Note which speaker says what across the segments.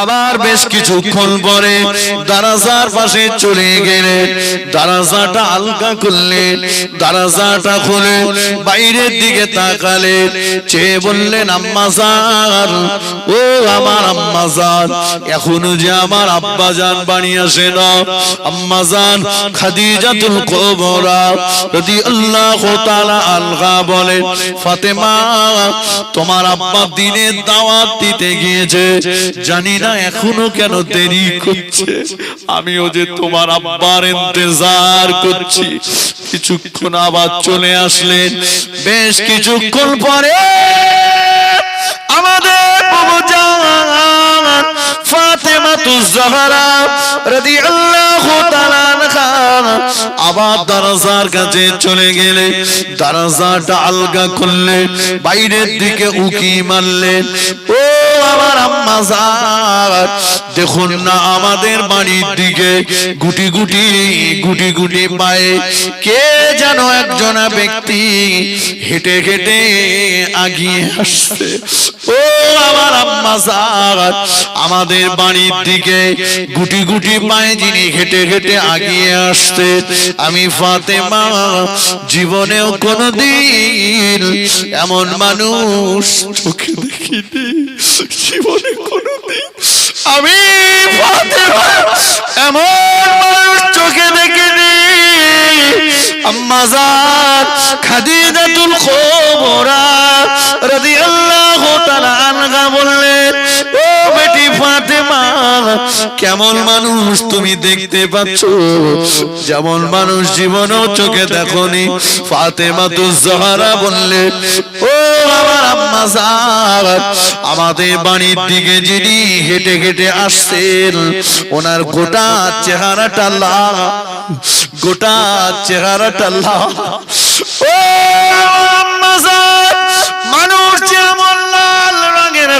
Speaker 1: আবার বেশ কিছুক্ষণ পরে দারাজার পাশে চলে গেলেন দারাজাটা আলগা করলেন দারাজাটা খুলে বাইরের দিকে তাকালেন চেয়ে বললেন আম্মাজান ও আমার আম্মাজান এখনও যে আমার আব্বাজান বাড়ি আসে না। আম্মাজান খাদিজাতুল কুবরা রাদিয়াল্লাহু তাআলা আনহা বলেন ফাতেমা তোমার আব্বা দিনের দাওয়াত দিতে গিয়েছে। জানি না এখনও কেন দেরি করছে? আমিও যে তোমার আব্বার ইন্তজার করছি। কিছুক্ষণ আবার চলে আসলেন। বেশ কিছুক্ষণ পরে আমাদের আবার দরজার কাছে চলে গেলে দরজাটা আলগা করলে বাইরের দিকে উকি মারলেন। ও আম্মা জান দেখুন না আমাদের বাড়ির দিকে গুটি গুটি গুটি গুটি পায়ে কে যেন ব্যক্তি হেঁটে হেঁটে আগিয়ে আসছে। ও আমার আম্মা আমাদের বাড়ির দিকে গুটি গুটি পায়ে যিনি হেঁটে হেঁটে আগিয়ে আসতে আমি ফাতেমা, জীবনেও কোনোদিন এমন মানুষ চোখে দেখিনি। জীবনে কোনোদিন। আমি এমন মানুষ চোখে দেখিনি আম্মাজান খাদিজাতুল কুবরা রাদিয়াল্লাহু তাআলা বললেন কেমন মানুষ তুমি দেখতে পাচ্ছ? যেমন মানুষ জীবনও চোখে দেখনি। ফাতেমা তো জাহরা বললে ও আমার আম্মা আমাদের বাড়ির দিকে যিনি হেঁটে হেঁটে আসছেন ওনার গোটা চেহারাটা লাল। গোটা চেহারাটা লাল। ও আম্মা মানুষ যেমন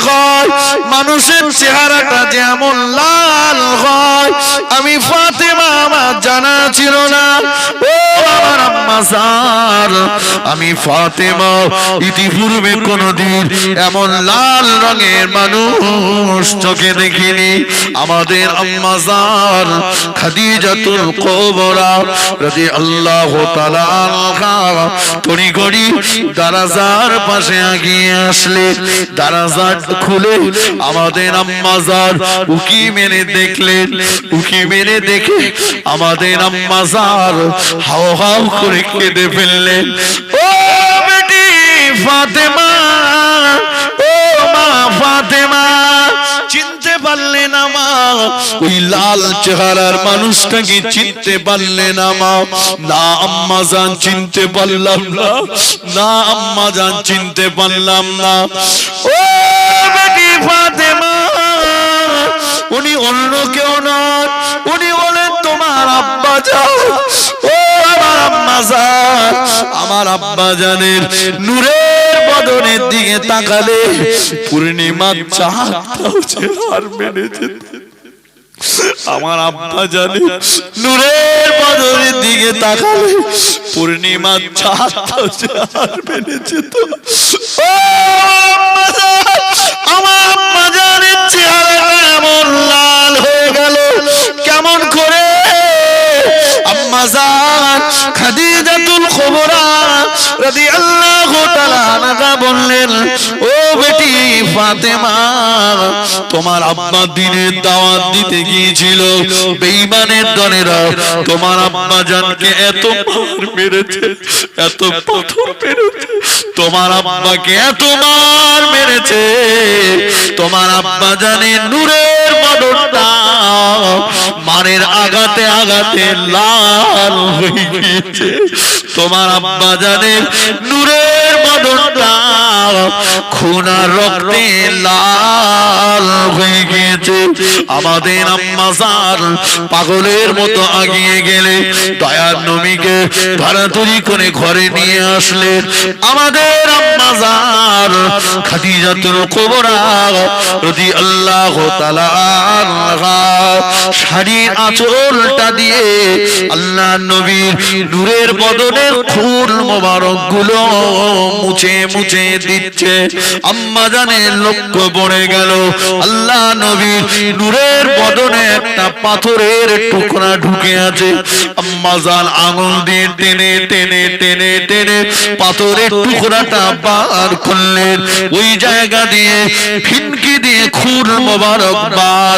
Speaker 1: হয়, মানুষের চেহারাটা যেমন লাল হয়, আমি ফাতেমা, আমার জানা ছিল না। ও আমার আমি ফাতেমা, ইতিপূর্বে কোনদিন এমন লাল রঙের মানুষ চোখে দেখিনি। আমাদের আম্মা জান খাদিজাতুল কুবরা আনহা ঘড়ি দারাজার পাশে আগিয়ে আসলে, দারাজার খুলে আমাদের আম্মাজার উকি মেনে দেখলেন উকি মেনে দেখে আমাদের আম্মাজার হাও হাও করে কেঁদে ফেললেন ও বেটি ফাতেমা পারলেন আমা ওই লাল চেহারার মানুষটাকে চিনতে পারলেন আমা না, আম্মা জান চিনতে পারলাম না। না, আম্মা জান চিনতে পারলাম না। ও বেটি ফাতেমা, উনি অন্য কেউ নয় উনি বলেন, তোমার আব্বা যাও ও আমার আম্মা জান, আমার আব্বা জানের নূরের বদনের দিকে তাকালে পূর্ণিমা চাঁদটাও যে হার মেনে যেত। আমার আব্বা জানে নূরের বদনের দিকে তাকালে পূর্ণিমা চাঁদটাও যে হার মেনে যেত। আমার জানের চেহারা এমন লাল হয়ে গেল কেমন করে? আম্মা খাদিজাতুল কুবরা রাদিয়াল্লাহু তাআলা আনহা বললেন, ও বেটি ফাতেমা, তোমার আব্বা দিনের দাওয়াত দিতে গিয়েছিল। বেঈমানের দলেরা তোমার আব্বা জানকে এত মার মেরেছে, এত পাথর মেরেছে, তোমার আব্বাকে এত মার মেরেছে। তোমার আব্বা জানে নূরের মারের আঘাতে আঘাতে লাল তোমার আব্বা জানে নূরের খুনা রক্তে লাল হয়ে গিয়েছে। আমাদের আম্মাজার পাগলের মতো আগিয়ে গেলে দয়ার নবীকে ধরাধরি করে ঘরে নিয়ে আসলেন। আমাদের আম্মাজার খাদিজাতুল কুবরা রাদিয়াল্লাহু তাআলা শাড়ির আঁচলটা দিয়ে আল্লাহ নবীর নূরের বদনের খুন মোবারকগুলো মুছে মুছে দিচ্ছে। আম্মা জানের লক্ষ্য পড়ে গেল। আল্লাহ নবী নূরের বদনে একটা পাথরের টুকরা ঢুকে আছে। আম্মা জান আঙুল দিয়ে টেনে টেনে টেনে টেনে পাথরের টুকরাটা বার করলেন। ওই জায়গা দিয়ে ফিনকি দিয়ে খুন মোবারক বার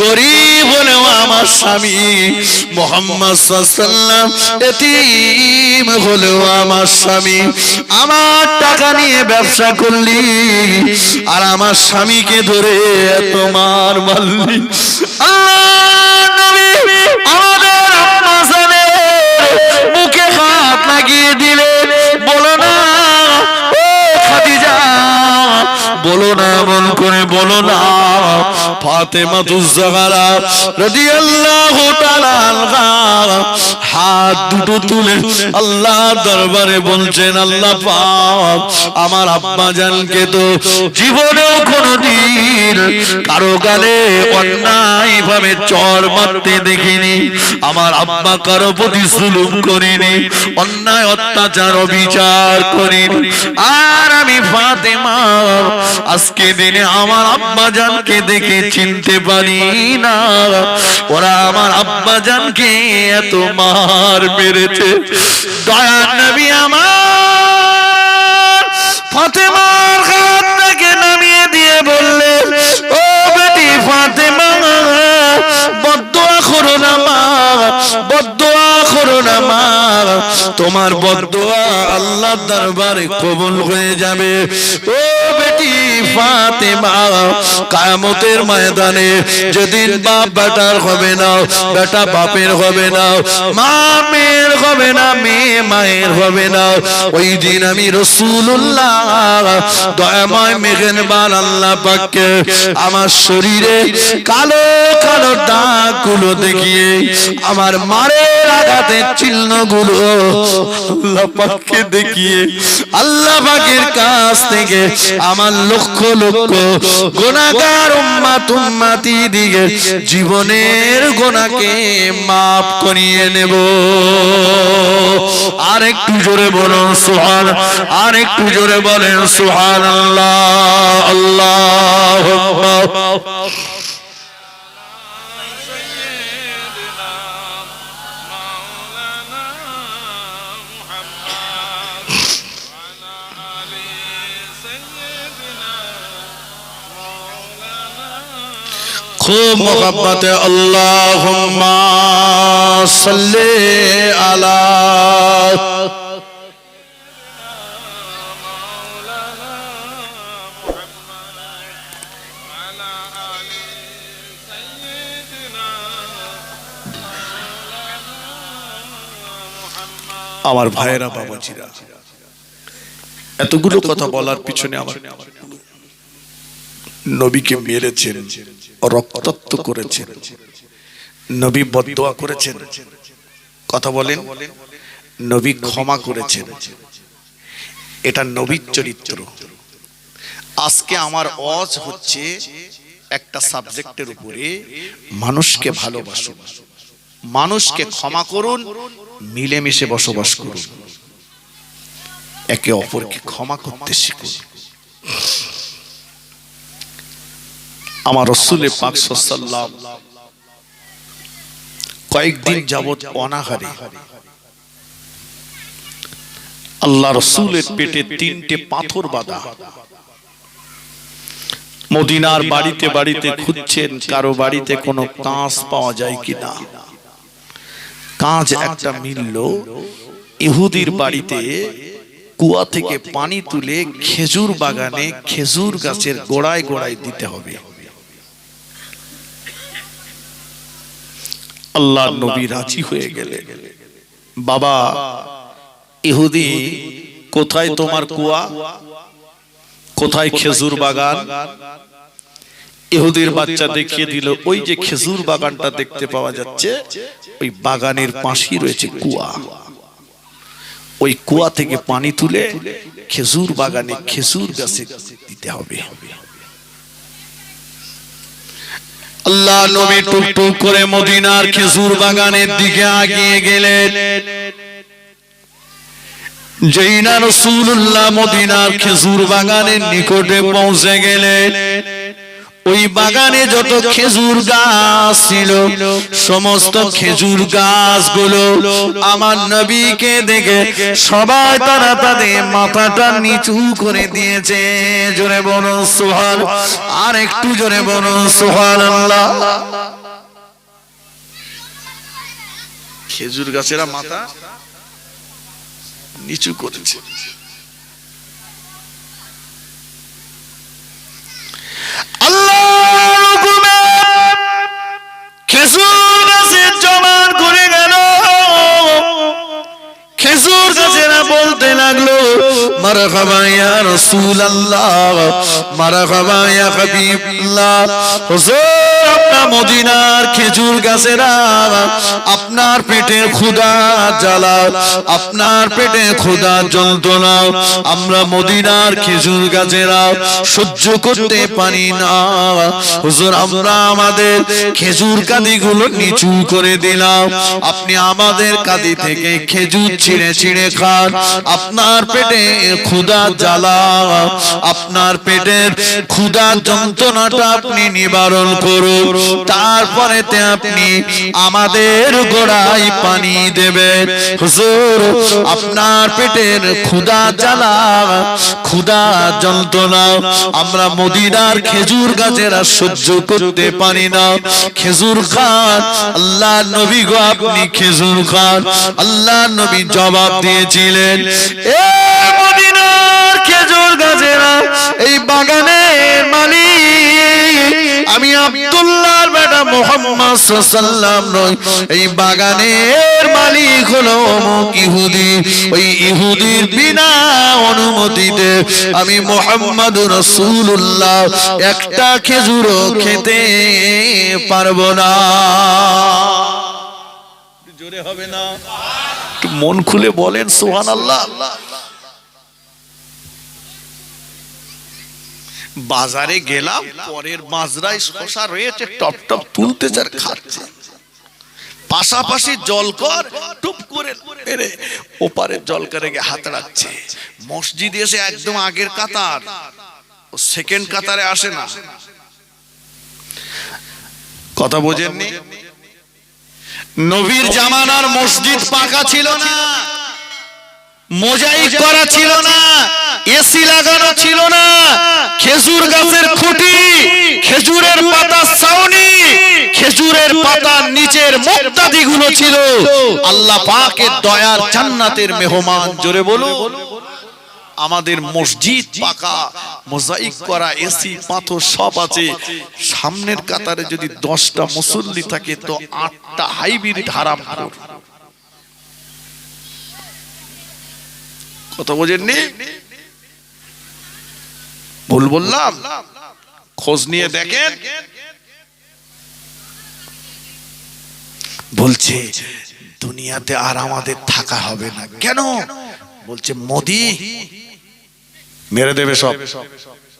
Speaker 1: গরিব হলেও আমার স্বামী মোহাম্মদ সাল্লাম আমার স্বামী। আমার টাকা নিয়ে ব্যবসা করলি আর আমার স্বামীকে ধরে এত মার দিলে বলো না বলো না এমন করে বলো না। ফাতেমা হাত দুটো তুলে আল্লাহ দরবারে বলছেন, আল্লাহ আমার আব্বা জানকে তো জীবনেও কারও গালে অন্যায় ভাবে চর মারতে দেখিনি। আমার আব্বা কারও প্রতি জুলুম করিনি, অন্যায় অত্যাচার, অবিচার করিনি। আর আমি ফাতেমা, আজকে দিনে আমার আব্বা জানকে দেখে চিনতে পারি না। ওরা আমার আব্বা জানকে এত মার মেরেছে। নবী আমার ফাতেমার নামিয়ে দিয়ে বললে ও বেটি ফাতেমা করো না মা করো না মা। তোমার বদুয়া আল্লাহ দরবারে কবুল হয়ে যাবে। ও কায়ামতের ময়দানে যেদিন বাপ বেটার হবে না, বেটা বাপের হবে না হবে না, মেয়ে মায়ের হবে না, ওই দিন আমি রসুল্লাহ দয়াময় মেঘেনবার আল্লাহ পাককে আমার শরীরে কালো কালো দাগগুলো দেখিয়ে আমার মারের আঘাতের চিহ্নগুলো আল্লাহ পাককে দেখিয়ে আল্লাহ পাকের কাছ থেকে আমার লক্ষ লক্ষ গোনাগার উম্মাত উম্মাতি দিকে জীবনের গোনাকে মাফ করিয়ে নেব। আর একটু জোরে বলুন, সুহান আর একটু জোরে বলেন, সুহান আল্লাহ আল্লাহ। খুব মোহাম্মতে আল্লাহ সাল্লে আলা আমার ভাইয়েরা বাবাজিরা এতগুলো কথা বলার পিছনে আমার নবীকে মেরেছেন, রক্তাক্ত করেছেন। নবী বদোয়া করেছেন। কথা বলেন, নবী ক্ষমা করেছেন। এটা নবীর চরিত্র। আজকে আমার অজ হচ্ছে একটা সাবজেক্টের উপরে মানুষকে ভালোবাসুন। মানুষকে ক্ষমা করুন, মিলেমিশে বসবাস করুন। একে অপরকে ক্ষমা করতে শিখুন। আমার রসুলে পাক কয়েকদিন যাবৎ অনাহারে। আল্লাহ রসুলের পেটে তিনটে পাথর বাঁধা। মদিনার বাড়িতে বাড়িতে খুঁজছেন, কারও বাড়িতে কোনো কাঁচ পাওয়া যায় কিনা। কাঁচ একটা মিলল ইহুদির বাড়িতে, কুয়া থেকে পানি তুলে খেজুর বাগানে খেজুর গাছের গোড়ায় গোড়ায় দিতে হবে। আল্লাহ নবী রাজি হয়ে গেলেন। বাবা, ইহুদি, কোথায় তোমার কুয়া? কোথায় খেজুর বাগান? ইহুদির বাচ্চা দেখিয়ে দিল, ওই যে খেজুর বাগানটা দেখতে পাওয়া যাচ্ছে, ওই বাগানের পাশেই রয়েছে কুয়া। ওই কুয়া থেকে পানি তুলে খেজুর বাগানে খেজুর গাছে দিতে হবে। আল্লাহ নবী টুক টুক করে মদিনার খেজুর বাগানের দিকে আগিয়ে গেলেন। জৈনা রসুল্লাহ মদিনার খেজুর বাগানের নিকটে পৌঁছে গেলেন। ওই বাগানে যত খেজুর গাছ ছিল সমস্ত খেজুর গাছগুলো আমার নবীকে দেখে সবাই তারা তাদের মাথাটা নিচু করে দিয়েছে। জোরে বলো সোহান আর একটু জোরে বলো সোহাল আল্লাহ। খেজুর গাছেরা মাথা নিচু করেছে আল্লাহর হুকুমে খেজুর গাছের খেজুর গাছেরা বলতে লাগল, মারহাবা ইয়া রাসূলুল্লাহ, মারহাবা ইয়া হুজুর, আপনার মদিনার খেজুর গাছেরা, আপনার পেটে ক্ষুধা জ্বালা আপনার পেটে যন্ত্রণা, আমরা মদিনার খেজুর গাছেরা সহ্য করতে পারি না। হুজুর, আমরা আমাদের খেজুর কাদিগুলো নিচু করে দিলাম। আপনি আমাদের কাদি থেকে খেজুর ছিঁড়ে ছিঁড়ে খান। আপনার পেটে ক্ষুধা জ্বালা, আপনার পেটের ক্ষুধা যন্ত্রণাটা আপনি নিবারণ করুন। তারপরে আপনি আমাদের গোড়ায় পানি দেবেন। হুজুর, আপনার পেটের ক্ষুধা জ্বালা, ক্ষুধা যন্ত্রণা আমরা মদিনার খেজুর গাছের আর সহ্য করতে পারি না। খেজুর খান আল্লাহ নবী গো আপনি খেজুর খান আল্লাহ নবী জবাব দিয়েছিলেন খেজুর গাছেরা, এই আমি বেটা মোহাম্মদ সাল্লাম নই, এই বাগানের মালিক হলো ইহুদি। ওই ইহুদির বিনা অনুমতিতে আমি মোহাম্মদ রসুল্লাহ একটা খেজুরও খেতে পারব না। জোরে হবে না। মন খুলে বলেন সোহান আল্লাহ বাজারে গেলাম, পরের মাজরায় শশা রয়েছে, টপ টপ তুলতে চার খাচ্ছে। পাশাপাশি জল কর টুপ করে মেরে ওপারের জল করে গিয়ে হাত রাখছে। মসজিদ এসে একদম আগের কাতার সেকেন্ড কাতারে আসে না। কথা বোঝেননি? নবীর জামানার মসজিদ পাকা ছিল না মোজাইক করা ছিল না এসি লাগানো ছিল না খেজুর গাছের খুঁটি খেজুরের পাতা ছাউনি খেজুরের পাতার নিচের মুক্তাদি গুলো ছিল। আল্লাহ পাকের দয়ার জান্নাতের মেহমান জোরে বলো আমাদের মসজিদ পাকা, মোজাইক করা, এসি, পাথর সব আছে। সামনের কাতারে যদি দশটা মুসল্লি থাকে, তো আটটা হাইব্রিড হারাম। কথা বোঝেননি? ভুল বললাম? খোঁজ নিয়ে দেখেন। বলছে, দুনিয়াতে আর আমাদের থাকা হবে না। কেন? বলছে, মোদি মেরে দেবে সব।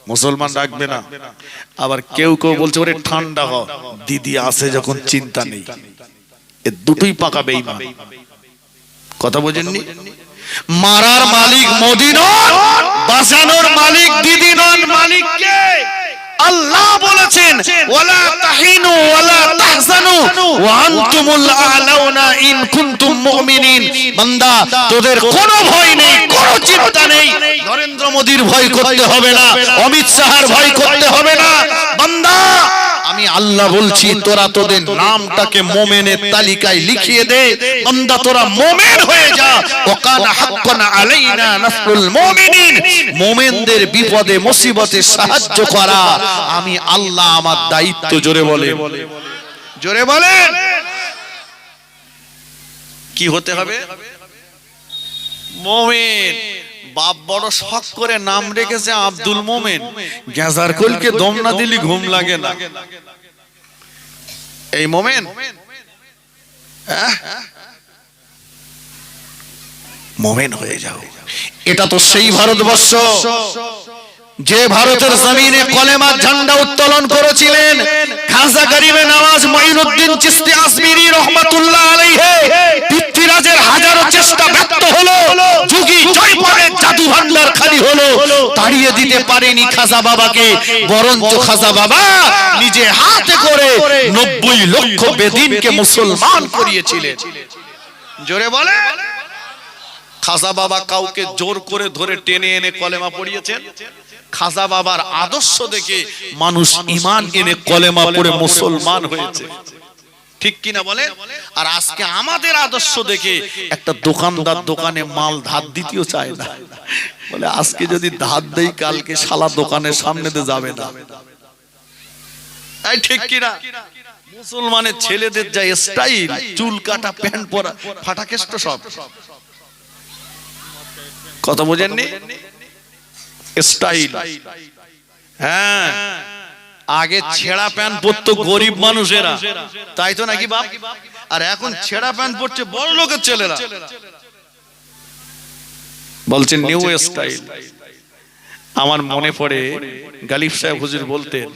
Speaker 1: মুসলমান রাখবে না। আবার কেউ কেউ বলছে, ওরে ঠান্ডা হ। দিদি আসে যখন চিন্তা নেই। এ দুটোই পাকা বেইমান কথা বোঝেননি? মারার মালিক মোদি বাঁচানোর মালিক দিদি নন, মালিক কে? আল্লাহ বলেছেন, ওয়ালা তাহিনু ওয়ালা তাহজানু, ওয়া আনতুমুল আলাউনা ইন কুনতুম মুমিনিন। বান্দা, তোদের কোনো ভয় নেই, কোনো চিন্তা নেই। নরেন্দ্র মোদির ভয় করতে হবে না, অমিত শাহর ভয় করতে হবে না। বান্দা আমি আল্লাহ বলছি তোরা তোদের নামটাকে মোমেনের তালিকায় লিখিয়ে দে। বান্দা তোরা মোমেন হয়ে যা। ওকানা হাক্কান আলাইনা নাসরুল মুমিনিন। মোমেনদের বিপদে মুসিবতে সাহায্য করা। আমি আল্লাহ আমার দায়িত্ব জোরে বলে। জোরে বলেন কি হতে হবে? মোমেন। বাপ বড় শখ করে নাম রেখেছে আব্দুল মোমেন। গ্যাজার কলকে দম না দিলি ঘুম লাগে না। এই মোমেন। আহ? মোমেন হয়ে যাও। এটা তো সেই ভারতবর্ষ। যে ভারতের জমিনে কলেমার ঝান্ডা উত্তোলন করেছিলেন খাজা গরিবে নওয়াজ মঈনুদ্দিন চিশতি আসমিরি রহমাতুল্লাহ আলাইহি। পৃথ্বীরাজের হাজারো চেষ্টা ব্যর্থ হলো যুগী জয়পুরের জাদু ভান্ডার খালি হলো তাড়িয়ে দিতে পারেনি খাজা বাবাকে বরঞ্চ খাজা বাবা নিজে হাতে করে নব্বই লক্ষ বেদিনকে মুসলমান করিয়েছিলেন। জোরে বলে। খাজা বাবা কাউকে জোর করে ধরে টেনে এনে কলেমা পড়িয়েছেন? খাজা বাবার আদর্শ দেখে মানুষ ইমান এনে কলেমা পড়ে মুসলমান হয়েছে। ঠিক কিনা বলে আর আজকে আমাদের আদর্শ দেখে একটা দোকানদার দোকানে মাল ধার দিতেও চায় না। বলে আজকে যদি ধার দেই কালকে শালা দোকানের সামনে দিয়ে যাবে না। ঠিক কিনা? মুসলমানের ছেলেদের যা স্টাইল চুল কাটা প্যান্ট পরা ফাটা কেষ্ট সব। কথা বোঝেননি? স্টাইল। হ্যাঁ। আগে ছেঁড়া প্যান্ট পরতো গরিব মানুষেরা। তাই তো নাকি বাপ? আর এখন ছেঁড়া প্যান্ট পরছে বড় লোকের ছেলেরা। বলছেন নিউ স্টাইল আমার মনে পড়ে গালিব সাহেব হুজুর বলতেন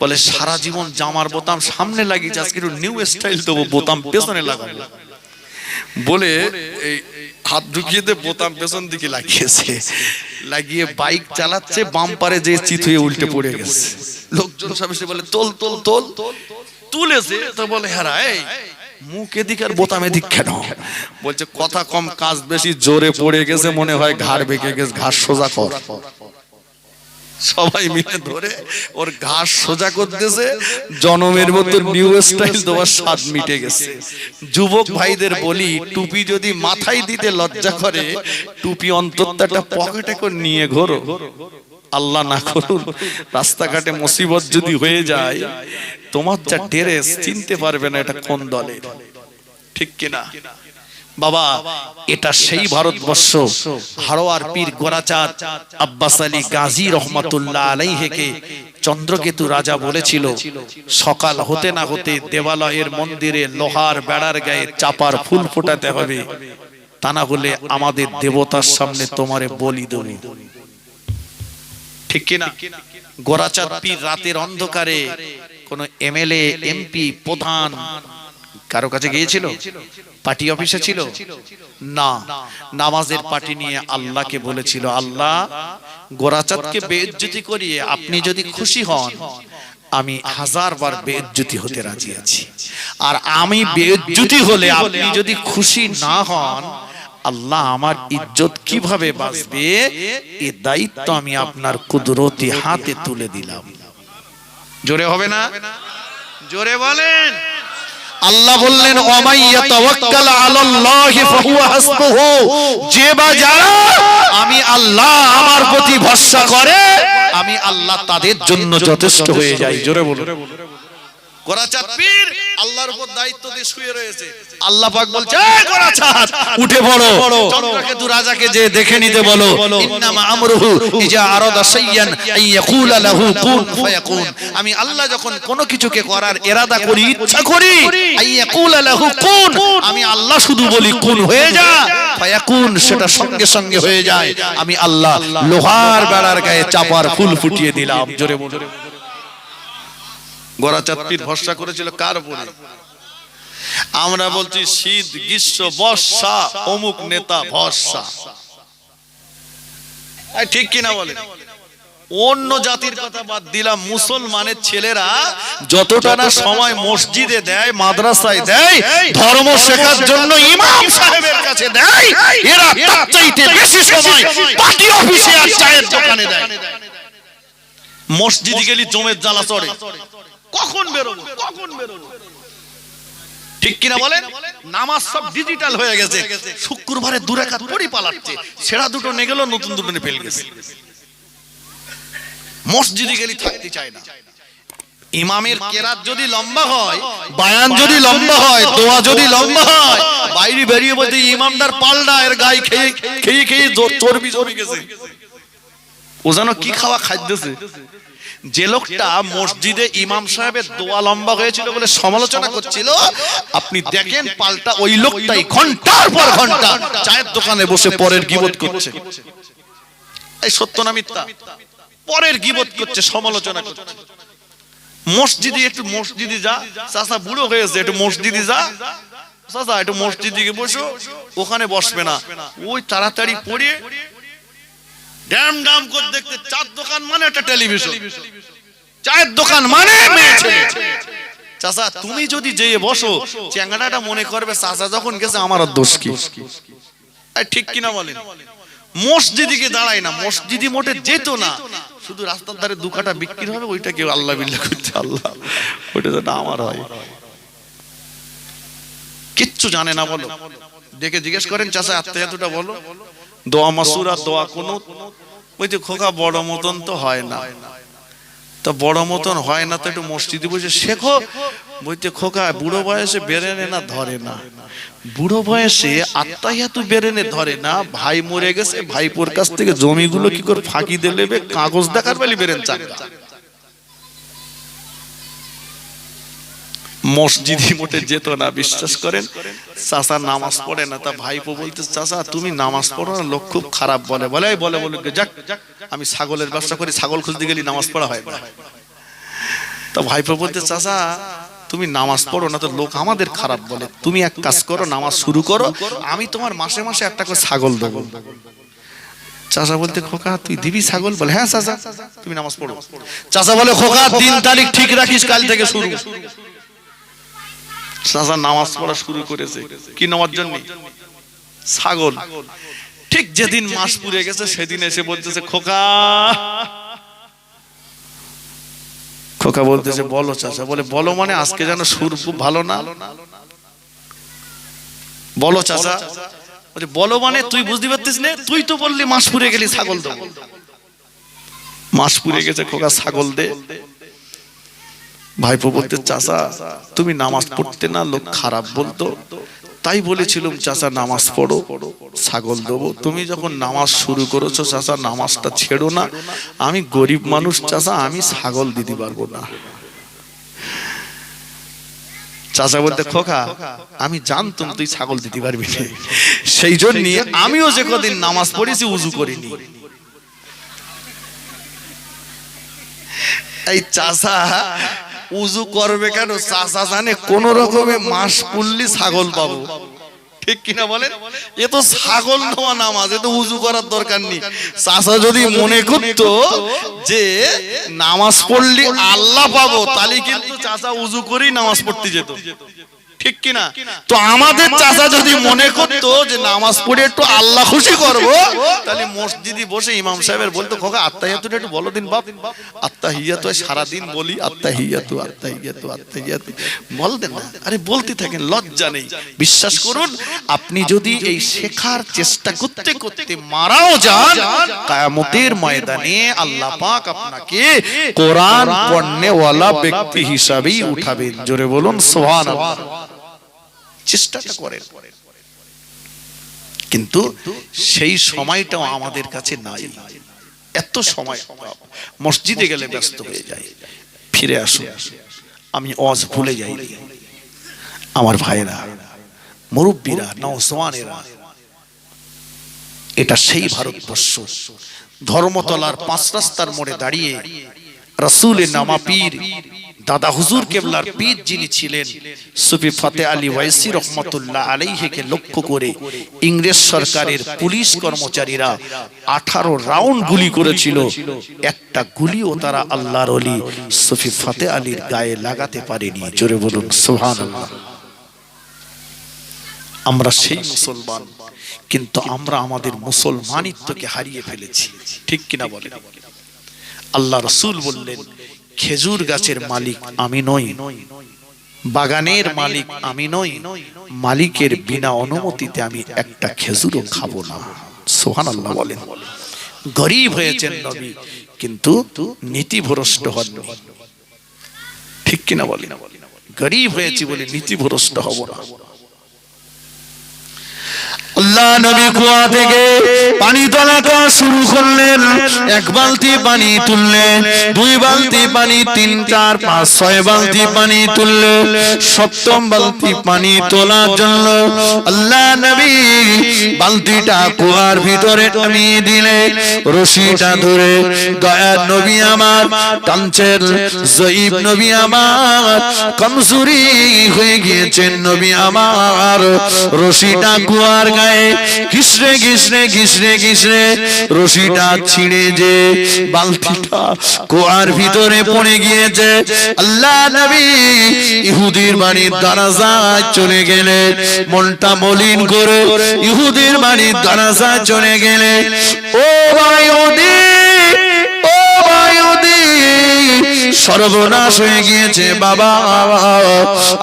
Speaker 1: বলে সারা জীবন জামার বোতাম সামনে লাগিয়েছে আজকে একটু নিউ স্টাইল দেবো বোতাম পেছনে লাগাবো। বলে এই হাত ঢুকিয়ে দিয়ে বোতাম পেছন দিকে লাগিয়েছে। লাগিয়ে বাইক চালাচ্ছে, বাম পারে যে চিত হয়ে উল্টে পড়ে গেছে। লোকজন সব এসে বলে, তোল তোল তোল। তুলেছে, তো বলে হ্যাঁ মুখ এদিক আর বোতাম এদিক কেন? বলছে, কথা কম, কাজ বেশি, জোরে পড়ে গেছে মনে হয়, ঘাড় বেঁকে গেছে ঘাস সোজা কর। সবাই মিলে ধরে ওর ঘাস সোজা করতেছে। জনমের মতো নিউ স্টাইল দেওয়ার স্বাদ মিটে গেছে। যুবক ভাইদের বলি টুপি যদি মাথায় দিতে লজ্জা করে টুপি অন্তত একটা পকেটে করে নিয়ে ঘোরো। আল্লাহ না করুন রাস্তাঘাটে মুসিবত যদি হয়ে যায় তোমার যা ড্রেস চিনতে পারবে না এটা কোন দলের ঠিক কিনা? বাবা, এটা সেই ভারতবর্ষ। হারোয়ার পীর গোরাচাঁদ আব্বাস আলী গাজী রহমাতুল্লাহ আলাইহেকে চন্দ্রকেতু রাজা বলেছিল, সকাল হতে না হতে দেবালয়ের মন্দিরে লোহার বেড়ার গায়ে চাপার ফুল ফোটাতে হবে। তা না হলে আমাদের দেবতার সামনে তোমারে বলি দেব। ঠিক কিনা? গোরাচাঁদ পীর রাতের অন্ধকারে কোন এমএলএ, এমপি, প্রধান কারও কাছে গিয়েছিল? পার্টি অফিসে ছিল? না। নামাজের পার্টি নিয়ে আল্লাহকে বলেছিল আল্লাহ গোরাচাঁদকে বেজ্জতি করিয়ে আপনি যদি খুশি হন আমি হাজার বার বেজ্জতি হতে রাজি আছি। আর আমি বেজ্জতি হলে আপনি যদি খুশি না হন আল্লাহ আমার ইজ্জত কীভাবে বাঁচবে? এ দায়িত্ব আমি আপনার কুদরতি হাতে তুলে দিলাম। জোরে হবে না? জোরে বলেন। আল্লাহ বললেন যে বা যারা আমি আল্লাহ আমার প্রতি ভরসা করে, আমি আল্লাহ তাদের জন্য যথেষ্ট হয়ে যাই। জোরে বলুন। গোরাচাঁদ পীর আল্লাহর উপর দায়িত্ব দিয়ে শুয়ে রয়েছে। আল্লাহ পাক বলছে গোরাচাঁদ উঠে পড়ো চন্দ্রকেতু রাজাকে যে দেখে নিতে বলো ইন্নামা আমরুহু ইজা আরাদা শাইয়ান আই ইয়াকুলা লাহু কুন ফায়াকুন। আমি আল্লাহ যখন কোনো কিছুকে করার ইরাদা করি ইচ্ছা করি আই ইয়াকুলা লাহু কুন। আমি আল্লাহ শুধু বলি কুন হয়ে যা ফায়াকুন সেটা সঙ্গে সঙ্গে হয়ে যায়। আমি আল্লাহ লোহার বেড়ার গায়ে চাপার ফুল ফুটিয়ে দিলাম। জোরে বলুন। গোরাচাঁদ ভরসা করেছিল কার উপরে? আমরা বলছি শীত, গ্রীষ্ম, বর্ষা, অমুক নেতা, ভরসা। ঠিক কিনা বলে? অন্য জাতির কথা বাদ দিলাম, মুসলমানের ছেলেরা যতটা না সময় মসজিদে দেয়, মাদ্রাসায় দেয়, ধর্ম শেখার জন্য ইমাম সাহেবের কাছে দেয়, এরা তার চাইতে বেশি সময় পার্টি অফিসে আর চায়ের দোকানে দেয়। মসজিদে গেলি জমের জ্বালা চড়ে। কখন বেরোবো? কখন বেরোবো? ঠিক কিনা বলেন? নামাজ সব ডিজিটাল হয়ে গেছে। শুক্রবারে দুরাকাত পড়ি পালাচ্ছে। সেরা দুটো নে গেল নতুন দুটো নে ফেল গেছে। মসজিদে গেলি থাকতে চায় না। ইমামের কেরাত যদি লম্বা হয় বায়ান যদি লম্বা হয় দোয়া যদি লম্বা হয় বাইরে বেরিয়ে বলতে ইমামদার পাল্ডা এর গায়ে খেয়ে খেয়ে খেয়ে জোর- চর্বি জমে গেছে। ও যেন কি খাওয়া খাদ্যছে যে লোকটা মসজিদে ইমাম সাহেবের দোয়া লম্বা হয়েছিল বলে সমালোচনা করছিল। আপনি দেখেন পাল্টা ওই লোকটাই ঘণ্টার পর ঘণ্টা চায়ের দোকানে বসে পরের গিবত করছে। এই সত্য না মিথ্যা? পরের গিবত করছে সমালোচনা করছে। মসজিদে একটু মসজিদে যা চাষা বুড়ো হয়েছে একটু মসজিদে যা। চাষা একটু মসজিদে গিয়ে বসো ওখানে বসবে না। ওই তাড়াতাড়ি পড়ে ড্যাম ড্যাম করে দেখতে চার দোকান মানে একটা টেলিভিশন। চায়ের দোকান মানে চাচা, তুমি যদি যেয়ে বসো, চ্যাংড়াটা মনে করবে চাচা যখন গেছে, আমার দোষ কি? ঠিক কিনা বলেন? মসজিদে গিয়ে দাঁড়ায় না, মসজিদি মোটে যেত না। শুধু রাস্তার ধারে দু কাটা বিক্রি হবে ওইটা কেউ আল্লাহ বিল্লাহ করছে আল্লাহ। ওইটা যেন আমার হয়। কিচ্ছু জানে না বলো। দেখে জিজ্ঞেস করেন, চাচা, আত্মীয়তা বলো। দোয়া মাসুরা দোয়া কোনো ওই যে খোকা বড় মতন তো হয় না। তা বড় মতন হয় না তো একটু মসজিদে বসে শেখো। বলতে খোকা বুড়ো বয়সে বেরেনে না ধরে না। বুড়ো বয়সে আত্মাহিয়াতু বেরেনে ধরে না। ভাই মরে গেছে ভাইপোর কাছ থেকে জমিগুলো কি করে ফাঁকি দিয়ে নেবে? কাগজ দেখার বেলি বেরেন চাঙ্গা। মসজিদে মোটে যেত না, বিশ্বাস করেন? চাচা নামাজ পড়ে না, তা ভাইপো বলতে চাচা, তুমি নামাজ পড়ো না, লোক খুব খারাপ বলে। বলে বলে বলে যাক, আমি ছাগলের ব্যবসা করি, ছাগল খুঁজতে গেলে নামাজ পড়া হয়। না তা ভাইপো বলতে চাচা, তুমি নামাজ পড়ো না, তো লোক আমাদের খারাপ বলে। তুমি এক কাজ করো, নামাজ শুরু করো, আমি তোমার মাসে মাসে একটা করে ছাগল দেবো। চাচা বলতে, খোকা, তুই দিবি ছাগল? বলে হ্যাঁ চাচা, তুমি নামাজ পড়ো। চাচা বলে, খোকা, দিন তারিখ ঠিক রাখিস, কাল থেকে শুরু। চাচা নামাজ পড়া শুরু করেছে। কি জন্য ছাগল। ঠিক যেদিন মাস পুড়ে গেছে সেদিন এসে বলতেছে খোকা। খোকা বলতেছে বলো চাচা। বলে বলো মানে আজকে যেন সুর খুব ভালো না? বলো চাচা। বলে বলো মানে তুই বুঝতে পারতিস না? তুই তো বললি মাস পুড়ে গেলি ছাগল দেবো মাস পুড়ে গেছে খোকা ছাগল দে। ভাইপো বলতে, চাচা, তুমি নামাজ পড়তে না, লোক খারাপ বলতো? তাই বলেছিলাম, চাচা, নামাজ পড়ো, ছাগল দেবো। তুমি যখন নামাজ শুরু করেছ, চাচা, নামাজটা ছেড়ো না। আমি গরিব মানুষ, চাচা, আমি ছাগল দিতে পারব না। চাচা বলতে, খোকা, আমি জানতাম তুই ছাগল দিতে পারবি সেই জন্য আমিও যে কদিন নামাজ পড়েছি, উজু করিনি। এই চাষা উজু করবে কেন? চাষা জানে কোন রকমে মাস পুল্লি ছাগল পাবো। ঠিক কিনা বলেন? এ তো ছাগল নেওয়া নামাজ, এ তো উজু করার দরকার নেই। চাষা যদি মনে করতো যে নামাজ পড়লি আল্লাহ পাবো, তাহলে কিন্তু চাষা উজু করেই নামাজ পড়তে যেত। ঠিক কিনা? তো আমাদের চাচা যদি মনে করতো যে নামাজ পড়ে একটু আল্লাহ খুশি করব তাহলে মসজিদে বসে ইমাম সাহেবের বলতো খোকা আত্মাহিয়াতুটা একটু বলো দিন বাপ। আত্মাহিয়াতু সারা দিন বলি আত্মাহিয়াতু আত্মাহিয়াতু আত্মাহিয়াতু। বলতেন না। আরে বলতে থাকেন লজ্জা নেই। বিশ্বাস করুন আপনি যদি এই শেখার চেষ্টা করতে করতে মারাও যান কায়ামতের ময়দানে আল্লাহ পাক আপনাকে কোরআন পড়নেওয়ালা ব্যক্তি হিসাবেই উঠাবেন। জোরে বলুন সুবহানাল্লাহ। চেষ্টাটা করেন। কিন্তু সেই সময়টাও আমাদের কাছে নাই। এত সময় মসজিদে গেলে ব্যস্ত হয়ে যায়। ফিরে আসুন। আমি অজ ভুলে যাই। আমার ভাইরা মুরব্বীরা নওজওয়ানেরা এটা সেই ভারতবর্ষ। ধর্মতলার পাঁচ রাস্তার মোড়ে দাঁড়িয়ে রসুলের নামা পীর দাদা হুজুর কেবলার পীর যিনি ছিলেন সুফি ফতে আলী ওয়াইসি রহমতুল্লাহ আলাইহিকে লক্ষ্য করে ইংরেজ সরকারের পুলিশ কর্মচারীরা আঠারো রাউন্ড গুলি করেছিল। একটা গুলিও তারা আল্লাহর অলি সুফি ফতে আলীর গায়ে লাগাতে পারেনি। জোরে বলুন সুবহানাল্লাহ। আমরা সেই মুসলমান কিন্তু আমরা আমাদের মুসলমানিত্বকে হারিয়ে ফেলেছি। ঠিক কিনা বলেন? আল্লাহ রসুল বললেন খেজুর গাছের মালিক আমি নই। বাগানের মালিক আমি নই। মালিকের বিনা অনুমতিতে আমি একটা খেজুরও খাব না। সোহান আল্লাহ বলেন। গরিব হয়েছেন নবী, কিন্তু নীতিভ্রষ্ট হননি। ঠিক কিনা বলি না গরিব হয়েছি বলে নীতিভ্রষ্ট হব না। আল্লাহ নবী কুয়া থেকে পানি শুরু করলেন। এক বালতি পানি দুই বালতি পানি, তিন, চার, পাঁচ, ছয় বালতি পানি তুললেন সপ্তম বালতি পানি তোলার জন্য আল্লাহ নবী বালতিটা কুয়ার ভিতরে নামিয়ে দিলে, রশিটা ধরে দয়ার নবী আমার জয়ীব নবী আমার কমজুরি হয়ে গিয়েছেন নবী আমার, রশিটা কুয়ার গায়ে। ঘিসরে ঘিসরে ঘিসরে ঘিসরে রশিটা ছিঁড়ে যে বালতিটা কুয়ার ভিতরে পড়ে গিয়েছে। আল্লাহ নবী ইহুদির বাড়ির দারাজায় চলে গেলে, মনটা মলিন করে ইহুদির বাড়ির দারাজায় চলে গেলে, ও ওদি ও ওদি সর্বনাশ হয়ে গিয়েছে, বাবা।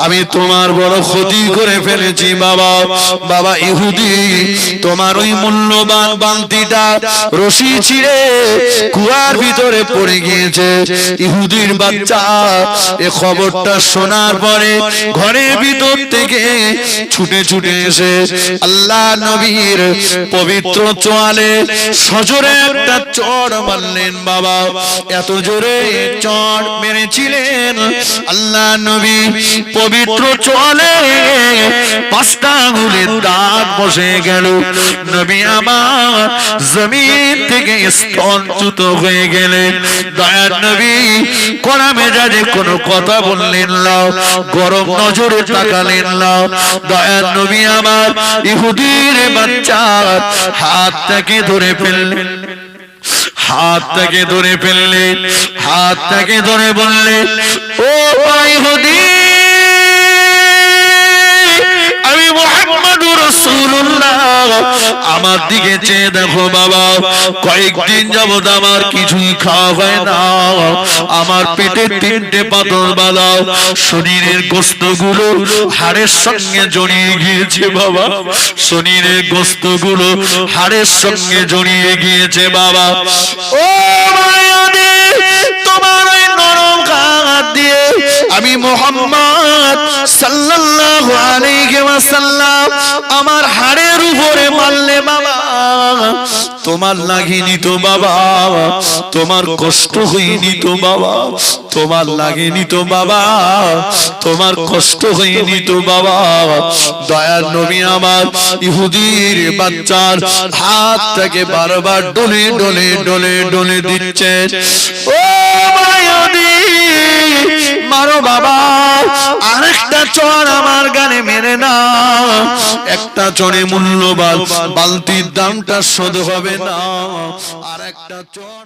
Speaker 1: আমি তোমার বড় ক্ষতি করে ফেলেছি, বাবা। বাবা ইহুদি, তোমার ওই মূল্যবান বালতিটা রশি ছিঁড়ে কুয়ার ভিতরে পড়ে গিয়েছে। ইহুদির বাচ্চা, এ খবরটা শোনার পরে ঘরের ভিতর থেকে ছুটে ছুটে এসে আল্লাহ নবীর পবিত্র চোয়ালে সজোরে একটা চড় মারলেন, বাবা। এত জোরে চড় মেরেছিলেন। আল্লাহ নবী পবিত্র চলে। পাঁচটা দাগ বসে গেল। নবী আমার জমিন থেকে হয়ে গেলেন দয়ার নবী, কড়া মেজাজে কোনো কথা বললেন লাও গরম নজরে তাকালেন লাও দয়ার নবী আমার ইহুদির বাচ্চা হাত থেকে ধরে ফেললেন। হাত থেকে ধরে ফেললে হাতটাকে ধরে বললে ও ভাই হদি আমার দিকে চেয়ে দেখো বাবা। কয়েকদিন যাবত আমার কিছুই খাওয়া হয় না। আমার পেটে তিনটে পাথর বাঁধাও শরীরের গোস্তগুলো হাড়ের সঙ্গে জড়িয়ে গিয়েছে বাবা। শরীরের গোস্তগুলো হাড়ের সঙ্গে জড়িয়ে গিয়েছে বাবা। ও মায়াদি তোমার ওই নরম দিয়ে আমি মোহাম্মদ সাল্লাল্লাহু আলাইহি ওয়াসাল্লাম আমার হাড়ের উপরে মারলে, বাবা, তোমার লাগেনি তো, বাবা, তোমার কষ্ট হয়নি তো, বাবা, তোমার লাগেনি তো, বাবা, তোমার কষ্ট হয়নি তো, বাবা, দয়ার নবী আমার ইহুদির বাচ্চার হাত থেকে বারবার ডলে ডলে ডলে ডলে দিচ্ছে ও মায়াদি মারো বাবা। আরেকটা চর আমার গানে মেরে না একটা চরে মূল্যবান বালতির দামটা শোধ হবে না। আর একটা চর